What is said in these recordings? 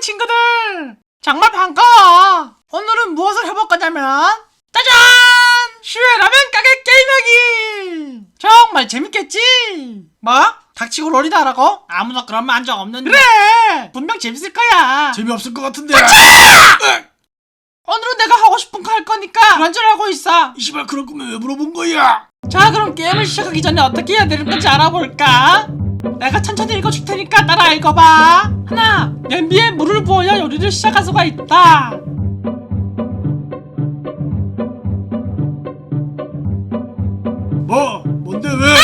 친구들! 정말 반가워 오늘은 무엇을 해볼 거냐면 짜잔! 슈의 라면 가게 게임하기! 정말 재밌겠지? 뭐? 닥치고 롤이다 하라고? 아무나 그런 말 한 적 없는데. 그래! 분명 재밌을 거야. 재미없을 것 같은데. 오늘은 내가 하고 싶은 거 할 거니까 그런 줄 알고 있어. 이 씨발 그럴 거면 왜 물어본 거야? 자 그럼 게임을 시작하기 전에 어떻게 해야 되는 건지 알아볼까? 내가 천천히 읽어줄 테니까 따라 읽어봐 하나 냄비에 물을 부어야 요리를 시작할 수가 있다 뭐? 뭔데 왜?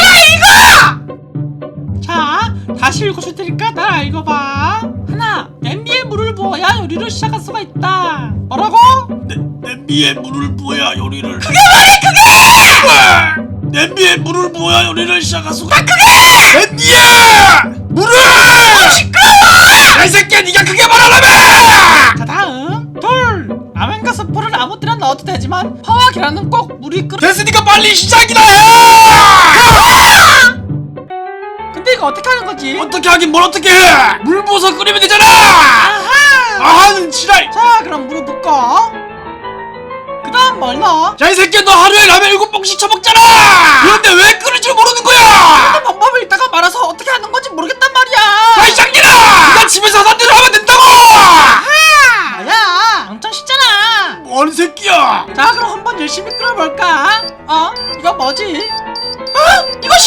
자 다시 읽어줄 테니까 따라 읽어봐 하나 냄비에 물을 부어야 요리를 시작할 수가 있다 뭐라고? 내, 냄비에 물을 부어야 요리를. 그게 뭐야 그게? 냄비에 물을 부어야 요리를 시작할 수가. 아 그게! 냄비에 물을. 시끄러워! 야, 스프를 아무 때나 넣어도 되지만 파와 계란은 꼭 물이 끓어 됐으니까 빨리 시작이나 해! 근데 이거 어떻게 하는 거지? 어떻게 하긴 뭘 어떻게 해! 물 부어서 끓이면 되잖아! 아하 아하는 지랄! 자 그럼 물을 붓고 그 다음 뭘 넣어? 야 이 새끼야 너 하루에 라면 일곱 봉씩 처먹잖아! 그런데 왜 끓일 줄 모르는 거야! 방법을 이따가 말아서 어떻게 하는 어린 새끼야! 자 그럼 한번 열심히 끌어볼까? 어? 이거 뭐지? 어? 이거